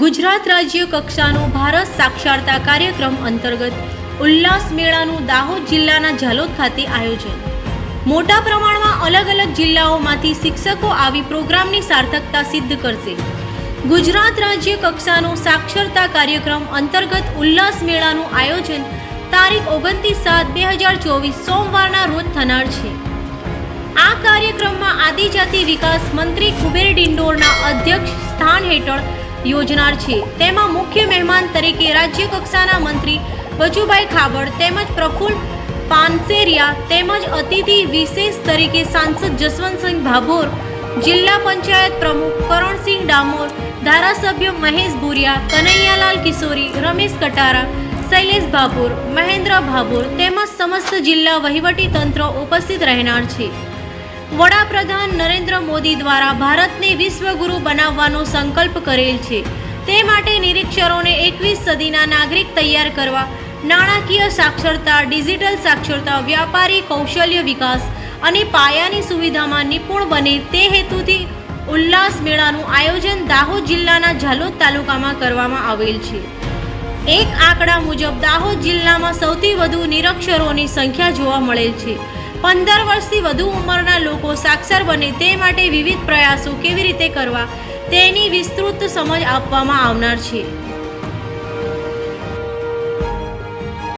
ગુજરાત રાજ્ય કક્ષાનો ભારત સાક્ષરતા કાર્યક્રમ અંતર્ગત ઉલ્લાસ મેળાનું દાહોદ જિલ્લાના ઝાલોદ ખાતે આયોજન. મોટા પ્રમાણમાં અલગ અલગ જિલ્લાઓમાંથી શિક્ષકો આવી પ્રોગ્રામની સાર્થકતા સિદ્ધ કરશે. ગુજરાત રાજ્ય કક્ષાનો સાક્ષરતા કાર્યક્રમ અંતર્ગત ઉલ્લાસ મેળાનું આયોજન તારીખ ઓગણત્રીસ સાત બે હજાર ચોવીસ સોમવારના રોજ થનાર છે. આ કાર્યક્રમમાં આદિજાતિ વિકાસ મંત્રી કુબેર ડિંડોરના અધ્યક્ષ સ્થાન હેઠળ યોજનાર છે. તેમાં મુખ્ય મહેમાન તરીકે રાજ્ય કક્ષાના મંત્રી બચુભાઈ ખાબડ તેમજ પ્રફુલ્લ પાનસેરિયા તેમજ અતિથિ વિશેષ તરીકે સાંસદ જસવંતસિંહ ભાભોર, જિલ્લા પંચાયત પ્રમુખ કરણસિંહ ડામોર, ધારાસભ્ય મહેશ ભુરિયા, કનૈયાલાલ કિશોરી, રમેશ કટારા, શૈલેષ ભાભોર, મહેન્દ્ર ભાભોર તેમજ સમસ્ત જિલ્લા વહીવટી તંત્ર ઉપસ્થિત રહેનાર છે. વડાપ્રધાન નરેન્દ્ર મોદી દ્વારા ભારતને વિશ્વગુરુ બનાવવાનો સંકલ્પ કરેલ છે. તે માટે નિરીક્ષરોને એકવીસ સદીના નાગરિક તૈયાર કરવા, નાણાકીય સાક્ષરતા, ડિજિટલ સાક્ષરતા, વ્યાપારી કૌશલ્ય વિકાસ અને પાયાની સુવિધામાં નિપુણ બને તે હેતુથી ઉલ્લાસ મેળાનું આયોજન દાહોદ જિલ્લાના ઝાલોદ તાલુકામાં કરવામાં આવેલ છે. એક આંકડા મુજબ દાહોદ જિલ્લામાં સૌથી વધુ નિરક્ષરોની સંખ્યા જોવા મળેલ છે. પંદર વર્ષથી વધુ ઉંમરના લોકો સાક્ષર બને તે માટે વિવિધ પ્રયાસો કેવી રીતે કરવા તેની વિસ્તૃત સમજ આપવામાં આવનાર છે.